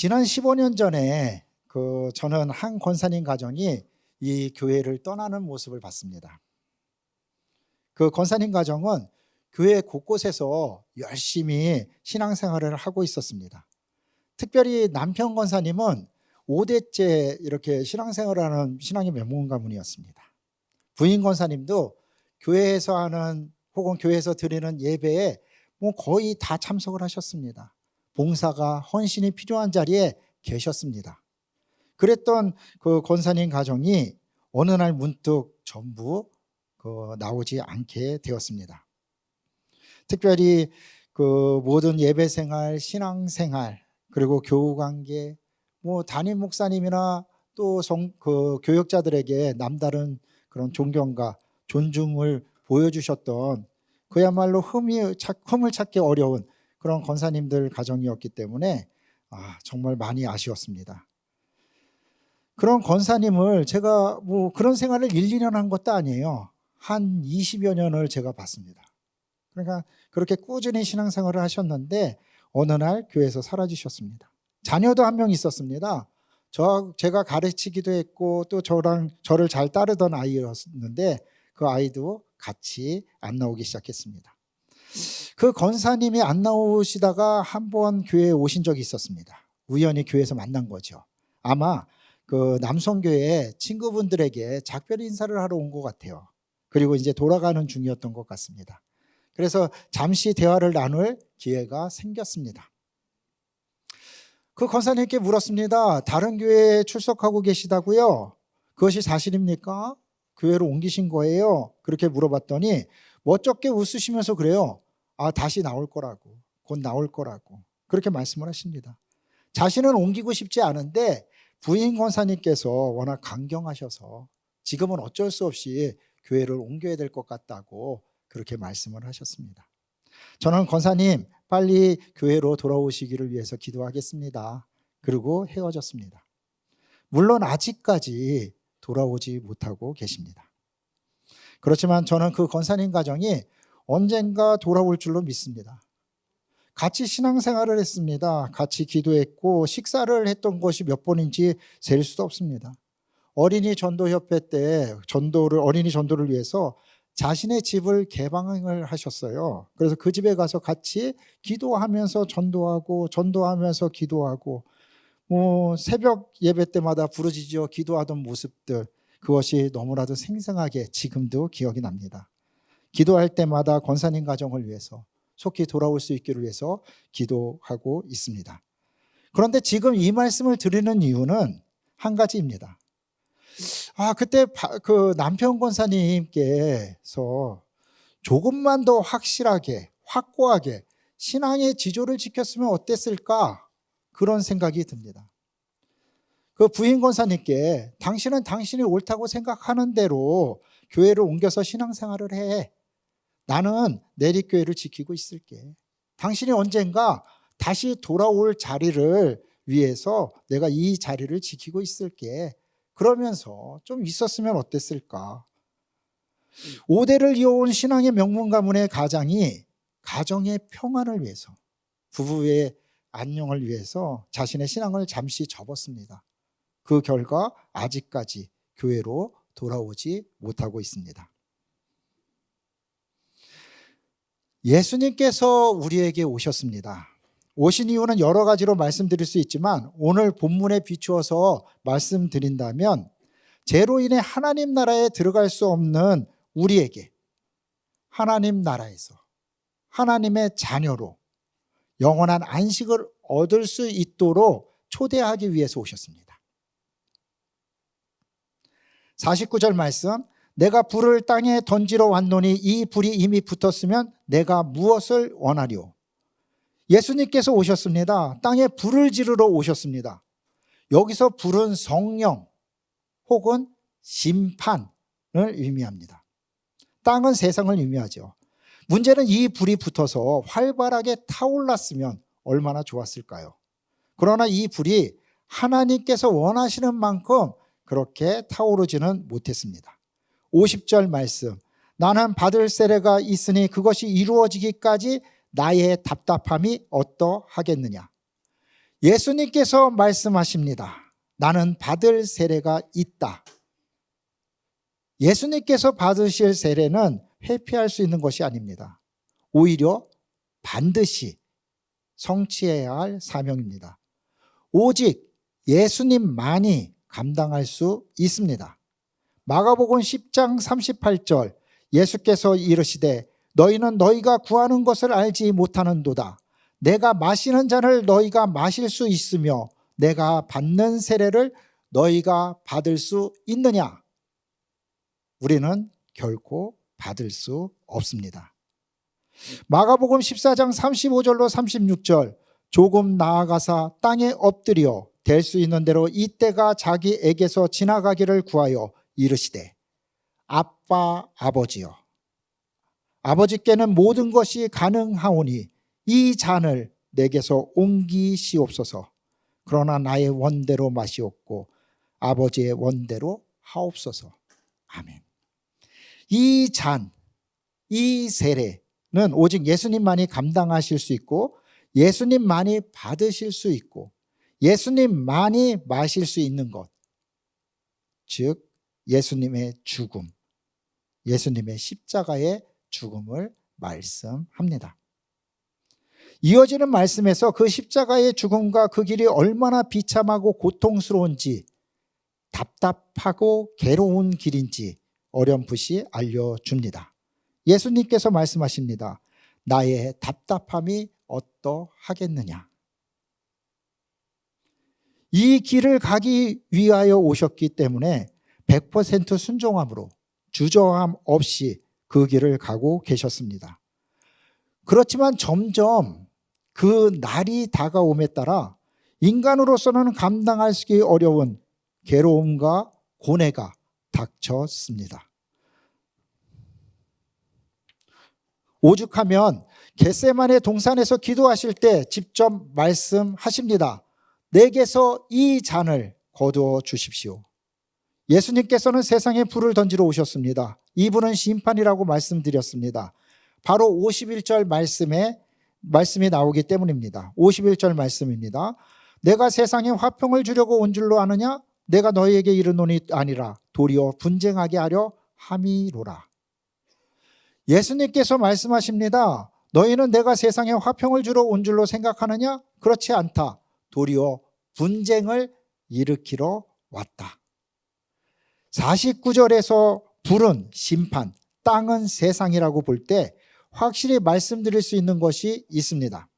지난 15년 전에 그 저는 한 권사님 가정이 이 교회를 떠나는 모습을 봤습니다. 그 권사님 가정은 교회 곳곳에서 열심히 신앙생활을 하고 있었습니다. 특별히 남편 권사님은 5대째 이렇게 신앙생활을 하는 신앙의 명문 가문이었습니다. 부인 권사님도 교회에서 하는 혹은 교회에서 드리는 예배에 뭐 거의 다 참석을 하셨습니다. 봉사가 헌신이 필요한 자리에 계셨습니다. 그랬던 그 권사님 가정이 어느 날 문득 전부 그 나오지 않게 되었습니다. 특별히 그 모든 예배 생활, 신앙 생활, 그리고 교우 관계, 뭐 담임 목사님이나 또그 교역자들에게 남다른 그런 존경과 존중을 보여주셨던 그야말로 흠이 찾, 흠을 찾기 어려운 그런 권사님들 가정이었기 때문에 아, 정말 많이 아쉬웠습니다. 그런 권사님을 제가 뭐 그런 생활을 1, 2년 한 것도 아니에요. 한 20여 년을 제가 봤습니다. 그러니까 그렇게 꾸준히 신앙생활을 하셨는데 어느 날 교회에서 사라지셨습니다. 자녀도 한 명 있었습니다. 저 제가 가르치기도 했고 또 저랑 저를 잘 따르던 아이였는데 그 아이도 같이 안 나오기 시작했습니다. 그 권사님이 안 나오시다가 한 번 교회에 오신 적이 있었습니다. 우연히 교회에서 만난 거죠. 아마 그 남성교회 친구분들에게 작별 인사를 하러 온 것 같아요. 그리고 이제 돌아가는 중이었던 것 같습니다. 그래서 잠시 대화를 나눌 기회가 생겼습니다. 그 권사님께 물었습니다. 다른 교회에 출석하고 계시다고요? 그것이 사실입니까? 교회로 옮기신 거예요? 그렇게 물어봤더니 멋쩍게 웃으시면서 그래요. 아, 다시 나올 거라고. 곧 나올 거라고. 그렇게 말씀을 하십니다. 자신은 옮기고 싶지 않은데 부인 권사님께서 워낙 강경하셔서 지금은 어쩔 수 없이 교회를 옮겨야 될 것 같다고 그렇게 말씀을 하셨습니다. 저는 권사님 빨리 교회로 돌아오시기를 위해서 기도하겠습니다. 그리고 헤어졌습니다. 물론 아직까지 돌아오지 못하고 계십니다. 그렇지만 저는 그 권사님 가정이 언젠가 돌아올 줄로 믿습니다. 같이 신앙생활을 했습니다. 같이 기도했고 식사를 했던 것이 몇 번인지 셀 수도 없습니다. 어린이 전도협회 때 전도를 어린이 전도를 위해서 자신의 집을 개방을 하셨어요. 그래서 그 집에 가서 같이 기도하면서 전도하고 전도하면서 기도하고 뭐 새벽 예배 때마다 부르짖어 기도하던 모습들 그것이 너무나도 생생하게 지금도 기억이 납니다. 기도할 때마다 권사님 가정을 위해서 속히 돌아올 수 있기를 위해서 기도하고 있습니다. 그런데 지금 이 말씀을 드리는 이유는 한 가지입니다. 아, 그때 그 남편 권사님께서 조금만 더 확실하게, 확고하게 신앙의 지조를 지켰으면 어땠을까? 그런 생각이 듭니다. 그 부인 권사님께 당신은 당신이 옳다고 생각하는 대로 교회를 옮겨서 신앙생활을 해. 나는 내리교회를 지키고 있을게. 당신이 언젠가 다시 돌아올 자리를 위해서 내가 이 자리를 지키고 있을게. 그러면서 좀 있었으면 어땠을까? 5대를 이어온 신앙의 명문 가문의 가장이 가정의 평안을 위해서 부부의 안녕을 위해서 자신의 신앙을 잠시 접었습니다. 그 결과 아직까지 교회로 돌아오지 못하고 있습니다. 예수님께서 우리에게 오셨습니다. 오신 이유는 여러 가지로 말씀드릴 수 있지만 오늘 본문에 비추어서 말씀드린다면 죄로 인해 하나님 나라에 들어갈 수 없는 우리에게 하나님 나라에서 하나님의 자녀로 영원한 안식을 얻을 수 있도록 초대하기 위해서 오셨습니다. 49절 말씀 내가 불을 땅에 던지러 왔노니 이 불이 이미 붙었으면 내가 무엇을 원하리오 예수님께서 오셨습니다. 땅에 불을 지르러 오셨습니다. 여기서 불은 성령 혹은 심판을 의미합니다. 땅은 세상을 의미하죠. 문제는 이 불이 붙어서 활발하게 타올랐으면 얼마나 좋았을까요? 그러나 이 불이 하나님께서 원하시는 만큼 그렇게 타오르지는 못했습니다. 50절 말씀. 나는 받을 세례가 있으니 그것이 이루어지기까지 나의 답답함이 어떠하겠느냐. 예수님께서 말씀하십니다. 나는 받을 세례가 있다. 예수님께서 받으실 세례는 회피할 수 있는 것이 아닙니다. 오히려 반드시 성취해야 할 사명입니다. 오직 예수님만이 감당할 수 있습니다. 마가복음 10장 38절 예수께서 이르시되 너희는 너희가 구하는 것을 알지 못하는도다. 내가 마시는 잔을 너희가 마실 수 있으며 내가 받는 세례를 너희가 받을 수 있느냐? 우리는 결코 받을 수 없습니다. 마가복음 14장 35절로 36절 조금 나아가사 땅에 엎드려 될 수 있는 대로 이때가 자기에게서 지나가기를 구하여 이르시되 아빠 아버지여 아버지께는 모든 것이 가능하오니 이 잔을 내게서 옮기시옵소서 그러나 나의 원대로 마시옵고 아버지의 원대로 하옵소서 아멘 이 잔, 이 세례는 오직 예수님만이 감당하실 수 있고 예수님만이 받으실 수 있고 예수님만이 마실 수 있는 것. 즉, 예수님의 죽음, 예수님의 십자가의 죽음을 말씀합니다. 이어지는 말씀에서 그 십자가의 죽음과 그 길이 얼마나 비참하고 고통스러운지 답답하고 괴로운 길인지 어렴풋이 알려줍니다. 예수님께서 말씀하십니다. 나의 답답함이 어떠하겠느냐? 이 길을 가기 위하여 오셨기 때문에 100% 순종함으로 주저함 없이 그 길을 가고 계셨습니다. 그렇지만 점점 그 날이 다가옴에 따라 인간으로서는 감당하기 어려운 괴로움과 고뇌가 닥쳤습니다. 오죽하면 겟세만의 동산에서 기도하실 때 직접 말씀하십니다. 내게서 이 잔을 거두어 주십시오. 예수님께서는 세상에 불을 던지러 오셨습니다. 이분은 심판이라고 말씀드렸습니다. 바로 51절 말씀에 말씀이 나오기 때문입니다. 51절 말씀입니다. 내가 세상에 화평을 주려고 온 줄로 아느냐? 내가 너희에게 이르노니 아니라 도리어 분쟁하게 하려 함이로라. 예수님께서 말씀하십니다. 너희는 내가 세상에 화평을 주러 온 줄로 생각하느냐? 그렇지 않다. 도리어 분쟁을 일으키러 왔다. 49절에서 불은 심판, 땅은 세상이라고 볼 때 확실히 말씀드릴 수 있는 것이 있습니다.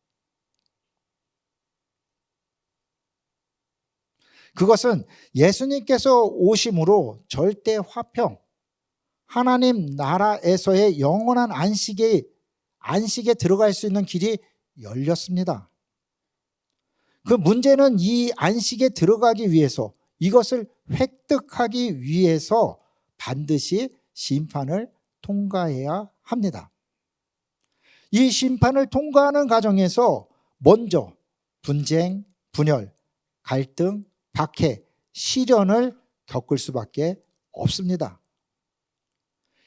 그것은 예수님께서 오심으로 절대 화평, 하나님 나라에서의 영원한 안식에 안식에 들어갈 수 있는 길이 열렸습니다. 그 문제는 이 안식에 들어가기 위해서 이것을 획득하기 위해서 반드시 심판을 통과해야 합니다. 이 심판을 통과하는 과정에서 먼저 분쟁, 분열, 갈등, 박해, 시련을 겪을 수밖에 없습니다.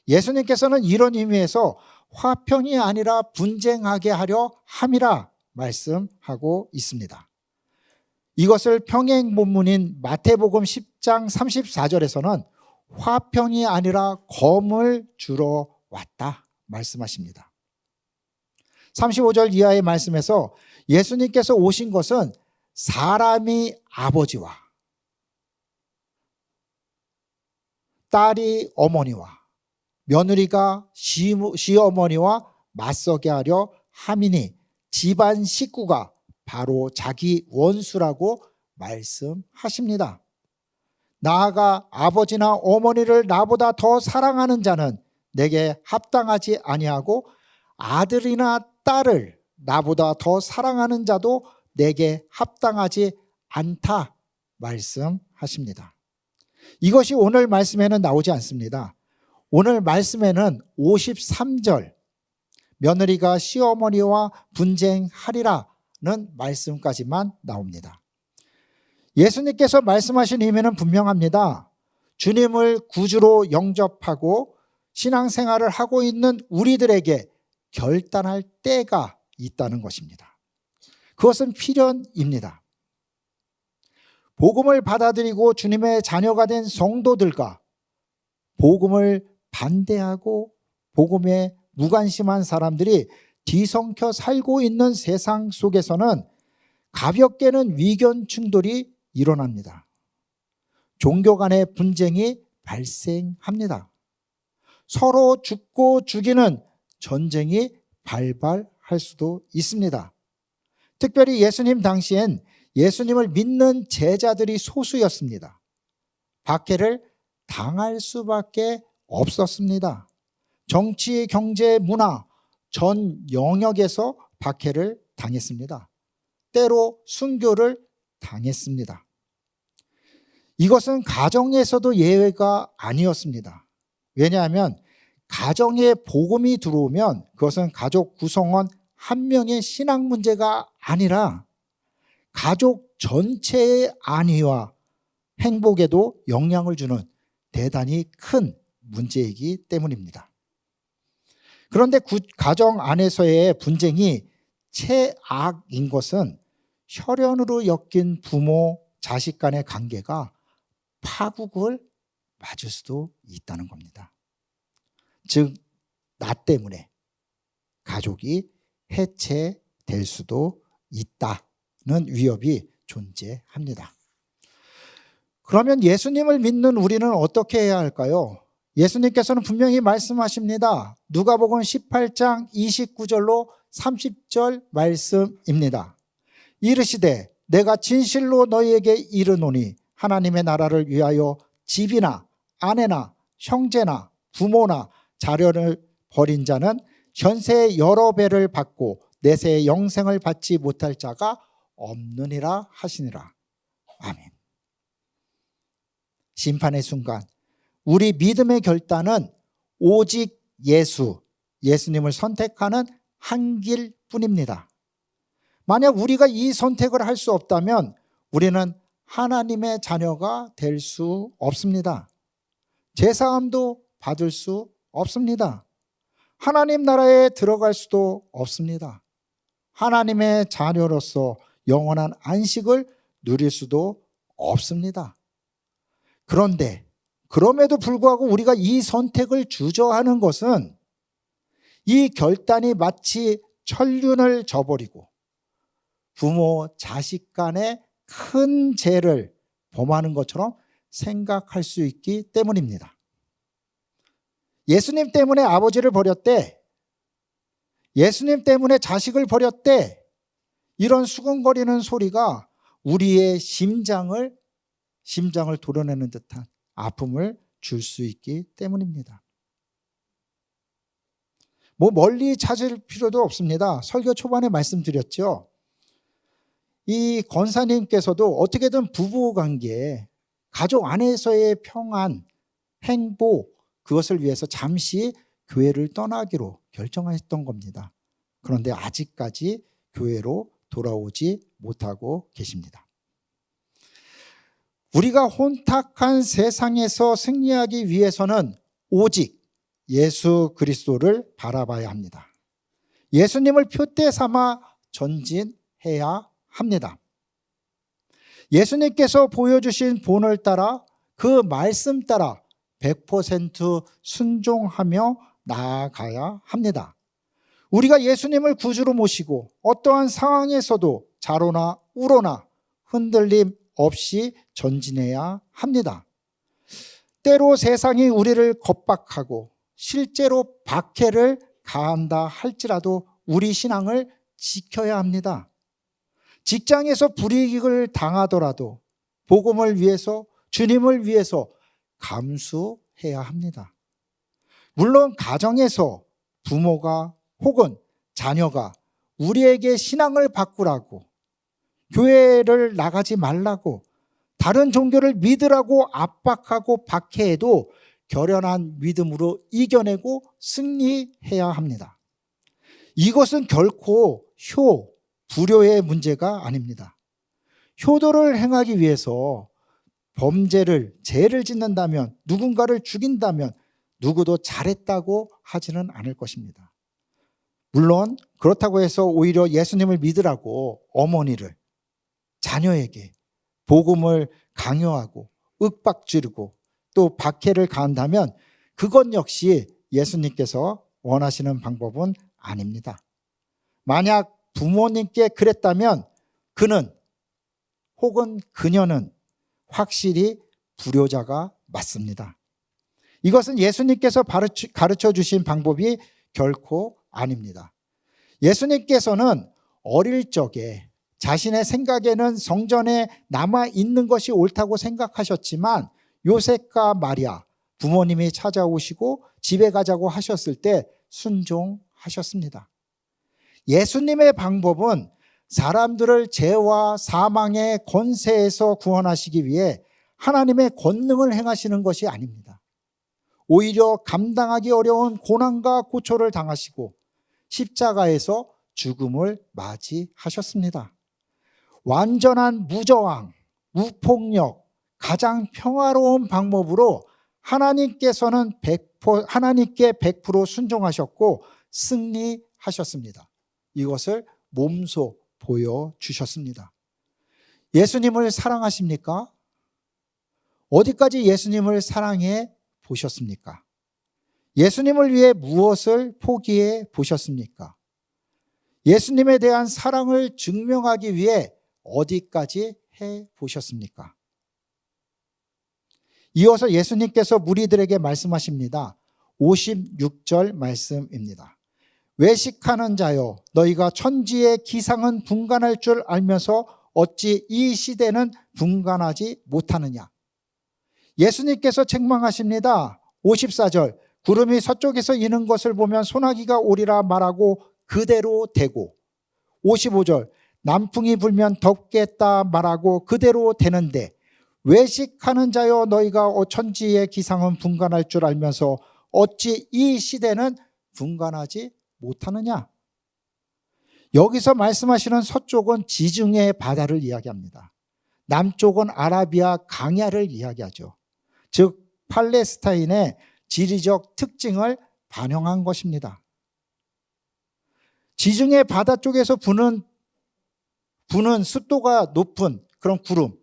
예수님께서는 이런 의미에서 화평이 아니라 분쟁하게 하려 함이라 말씀하고 있습니다. 이것을 평행 본문인 마태복음 10장 34절에서는 화평이 아니라 검을 주러 왔다 말씀하십니다. 35절 이하의 말씀에서 예수님께서 오신 것은 사람이 아버지와 딸이 어머니와 며느리가 시어머니와 맞서게 하려 함이니 집안 식구가 바로 자기 원수라고 말씀하십니다. 나아가 아버지나 어머니를 나보다 더 사랑하는 자는 내게 합당하지 아니하고 아들이나 딸을 나보다 더 사랑하는 자도 내게 합당하지 않다 말씀하십니다. 이것이 오늘 말씀에는 나오지 않습니다. 오늘 말씀에는 53절 며느리가 시어머니와 분쟁하리라는 말씀까지만 나옵니다. 예수님께서 말씀하신 의미는 분명합니다. 주님을 구주로 영접하고 신앙생활을 하고 있는 우리들에게 결단할 때가 있다는 것입니다. 그것은 필연입니다. 복음을 받아들이고 주님의 자녀가 된 성도들과 복음을 반대하고 복음에 무관심한 사람들이 뒤섞여 살고 있는 세상 속에서는 가볍게는 위견 충돌이 일어납니다. 종교 간의 분쟁이 발생합니다. 서로 죽고 죽이는 전쟁이 발발할 수도 있습니다. 특별히 예수님 당시엔 예수님을 믿는 제자들이 소수였습니다. 박해를 당할 수밖에 없었습니다. 정치, 경제, 문화 전 영역에서 박해를 당했습니다. 때로 순교를 당했습니다. 이것은 가정에서도 예외가 아니었습니다. 왜냐하면 가정에 복음이 들어오면 그것은 가족 구성원 한 명의 신앙 문제가 아니라 가족 전체의 안위와 행복에도 영향을 주는 대단히 큰 문제이기 때문입니다. 그런데 구, 가정 안에서의 분쟁이 최악인 것은 혈연으로 엮인 부모, 자식 간의 관계가 파국을 맞을 수도 있다는 겁니다. 즉, 나 때문에 가족이 해체될 수도 있다는 위협이 존재합니다. 그러면 예수님을 믿는 우리는 어떻게 해야 할까요? 예수님께서는 분명히 말씀하십니다. 누가복음 18장 29절로 30절 말씀입니다. 이르시되 내가 진실로 너희에게 이르노니 하나님의 나라를 위하여 집이나 아내나 형제나 부모나 자녀를 버린 자는 현세의 여러 배를 받고 내세의 영생을 받지 못할 자가 없느니라 하시니라. 아멘. 심판의 순간 우리 믿음의 결단은 오직 예수, 예수님을 선택하는 한 길 뿐입니다. 만약 우리가 이 선택을 할 수 없다면 우리는 하나님의 자녀가 될 수 없습니다. 제사함도 받을 수 없습니다. 하나님 나라에 들어갈 수도 없습니다. 하나님의 자녀로서 영원한 안식을 누릴 수도 없습니다. 그런데 그럼에도 불구하고 우리가 이 선택을 주저하는 것은 이 결단이 마치 천륜을 저버리고 부모, 자식 간의 큰 죄를 범하는 것처럼 생각할 수 있기 때문입니다. 예수님 때문에 아버지를 버렸대. 예수님 때문에 자식을 버렸대. 이런 수근거리는 소리가 우리의 심장을 심장을 도려내는 듯한 아픔을 줄 수 있기 때문입니다. 뭐 멀리 찾을 필요도 없습니다. 설교 초반에 말씀드렸죠. 이 권사님께서도 어떻게든 부부 관계, 가족 안에서의 평안, 행복, 그것을 위해서 잠시 교회를 떠나기로 결정했던 겁니다. 그런데 아직까지 교회로 돌아오지 못하고 계십니다. 우리가 혼탁한 세상에서 승리하기 위해서는 오직 예수 그리스도를 바라봐야 합니다. 예수님을 표대 삼아 전진해야 합니다. 예수님께서 보여주신 본을 따라 그 말씀 따라 100% 순종하며 나아가야 합니다. 우리가 예수님을 구주로 모시고 어떠한 상황에서도 자로나 우로나 흔들림 없이 전진해야 합니다. 때로 세상이 우리를 겁박하고 실제로 박해를 가한다 할지라도 우리 신앙을 지켜야 합니다. 직장에서 불이익을 당하더라도 복음을 위해서 주님을 위해서 감수해야 합니다. 물론 가정에서 부모가 혹은 자녀가 우리에게 신앙을 바꾸라고 교회를 나가지 말라고 다른 종교를 믿으라고 압박하고 박해해도 결연한 믿음으로 이겨내고 승리해야 합니다. 이것은 결코 효, 불효의 문제가 아닙니다. 효도를 행하기 위해서 범죄를, 죄를 짓는다면, 누군가를 죽인다면 누구도 잘했다고 하지는 않을 것입니다. 물론 그렇다고 해서 오히려 예수님을 믿으라고 어머니를 자녀에게 복음을 강요하고 윽박지르고 또 박해를 가한다면 그것 역시 예수님께서 원하시는 방법은 아닙니다. 만약 부모님께 그랬다면 그는 혹은 그녀는 확실히 불효자가 맞습니다. 이것은 예수님께서 가르쳐 주신 방법이 결코 아닙니다. 예수님께서는 어릴 적에 자신의 생각에는 성전에 남아 있는 것이 옳다고 생각하셨지만 요셉과 마리아 부모님이 찾아오시고 집에 가자고 하셨을 때 순종하셨습니다. 예수님의 방법은 사람들을 죄와 사망의 권세에서 구원하시기 위해 하나님의 권능을 행하시는 것이 아닙니다. 오히려 감당하기 어려운 고난과 고초를 당하시고 십자가에서 죽음을 맞이하셨습니다. 완전한 무저항, 무폭력, 가장 평화로운 방법으로 하나님께서는 100%, 하나님께 100% 순종하셨고 승리하셨습니다. 이것을 몸소 보여 주셨습니다. 예수님을 사랑하십니까? 어디까지 예수님을 사랑해 보셨습니까? 예수님을 위해 무엇을 포기해 보셨습니까? 예수님에 대한 사랑을 증명하기 위해 어디까지 해 보셨습니까? 이어서 예수님께서 무리들에게 말씀하십니다. 56절 말씀입니다. 외식하는 자여 너희가 천지의 기상은 분간할 줄 알면서 어찌 이 시대는 분간하지 못하느냐. 예수님께서 책망하십니다. 54절 구름이 서쪽에서 이는 것을 보면 소나기가 오리라 말하고 그대로 되고 55절 남풍이 불면 덥겠다 말하고 그대로 되는데 외식하는 자여 너희가 천지의 기상은 분간할 줄 알면서 어찌 이 시대는 분간하지 못하느냐? 여기서 말씀하시는 서쪽은 지중해 바다를 이야기합니다. 남쪽은 아라비아 강야를 이야기하죠. 즉 팔레스타인의 지리적 특징을 반영한 것입니다. 지중해 바다 쪽에서 부는 부는 습도가 높은 그런 구름,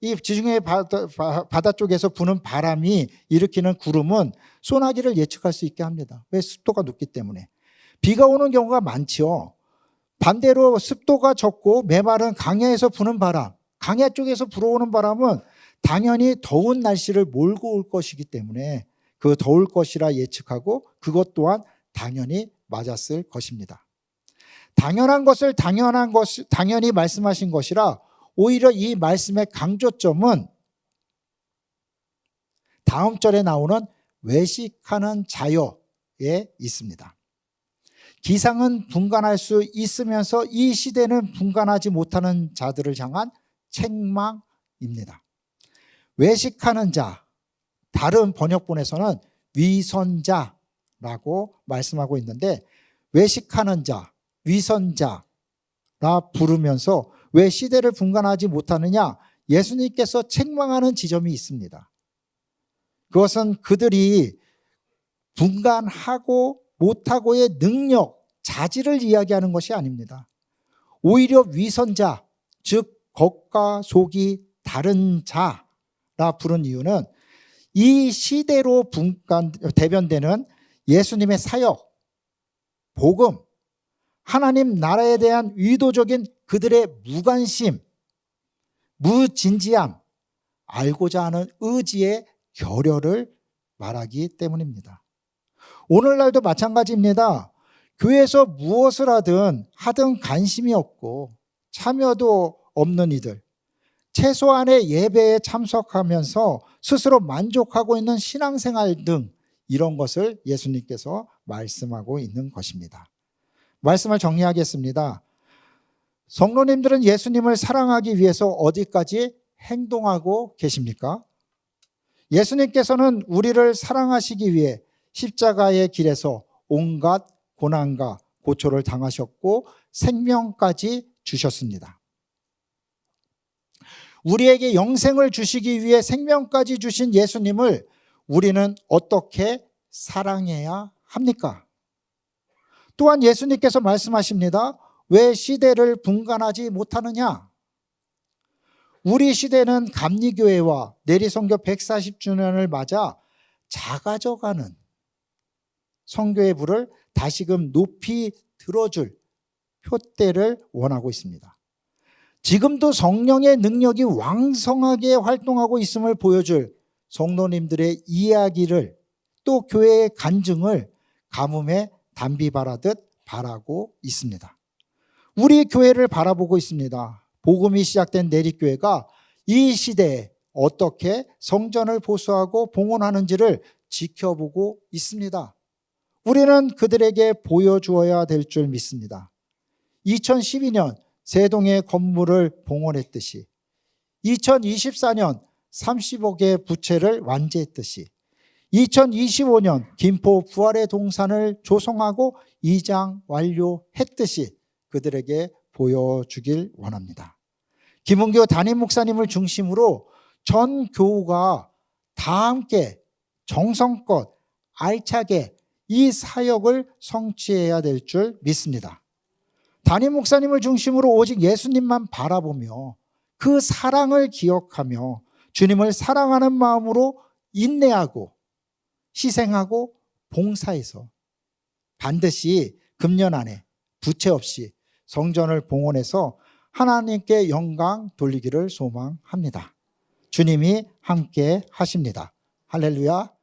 이 지중해 바다, 바다 쪽에서 부는 바람이 일으키는 구름은 소나기를 예측할 수 있게 합니다. 왜 습도가 높기 때문에 비가 오는 경우가 많죠. 반대로 습도가 적고 메마른 강야에서 부는 바람, 강야 쪽에서 불어오는 바람은 당연히 더운 날씨를 몰고 올 것이기 때문에 그 더울 것이라 예측하고 그것 또한 당연히 맞았을 것입니다. 당연한 것을 당연한 것 당연히 말씀하신 것이라 오히려 이 말씀의 강조점은 다음 절에 나오는 외식하는 자여에 있습니다. 기상은 분간할 수 있으면서 이 시대는 분간하지 못하는 자들을 향한 책망입니다. 외식하는 자, 다른 번역본에서는 위선자라고 말씀하고 있는데 외식하는 자, 위선자라 부르면서 왜 시대를 분간하지 못하느냐? 예수님께서 책망하는 지점이 있습니다. 그것은 그들이 분간하고 못하고의 능력, 자질을 이야기하는 것이 아닙니다. 오히려 위선자, 즉 겉과 속이 다른 자라 부른 이유는 이 시대로 분간 대변되는 예수님의 사역, 복음, 하나님 나라에 대한 의도적인 그들의 무관심, 무진지함, 알고자 하는 의지의 결여를 말하기 때문입니다. 오늘날도 마찬가지입니다. 교회에서 무엇을 하든 하든 관심이 없고 참여도 없는 이들, 최소한의 예배에 참석하면서 스스로 만족하고 있는 신앙생활 등 이런 것을 예수님께서 말씀하고 있는 것입니다. 말씀을 정리하겠습니다. 성로님들은 예수님을 사랑하기 위해서 어디까지 행동하고 계십니까? 예수님께서는 우리를 사랑하시기 위해 십자가의 길에서 온갖 고난과 고초를 당하셨고 생명까지 주셨습니다. 우리에게 영생을 주시기 위해 생명까지 주신 예수님을 우리는 어떻게 사랑해야 합니까? 또한 예수님께서 말씀하십니다. 왜 시대를 분간하지 못하느냐? 우리 시대는 감리교회와 내리선교 140주년을 맞아 작아져가는 성교의 불을 다시금 높이 들어줄 표대를 원하고 있습니다. 지금도 성령의 능력이 왕성하게 활동하고 있음을 보여줄 성도님들의 이야기를 또 교회의 간증을 가뭄에 담비 바라듯 바라고 있습니다. 우리 교회를 바라보고 있습니다. 복음이 시작된 내리교회가 이 시대에 어떻게 성전을 보수하고 봉헌하는지를 지켜보고 있습니다. 우리는 그들에게 보여주어야 될 줄 믿습니다. 2012년 세동의 건물을 봉헌했듯이 2024년 30억의 부채를 완제했듯이 2025년 김포 부활의 동산을 조성하고 이장 완료했듯이 그들에게 보여주길 원합니다. 김은교 담임 목사님을 중심으로 전 교우가 다 함께 정성껏 알차게 이 사역을 성취해야 될 줄 믿습니다. 담임 목사님을 중심으로 오직 예수님만 바라보며 그 사랑을 기억하며 주님을 사랑하는 마음으로 인내하고 희생하고 봉사해서 반드시 금년 안에 부채 없이 성전을 봉헌해서 하나님께 영광 돌리기를 소망합니다. 주님이 함께 하십니다. 할렐루야.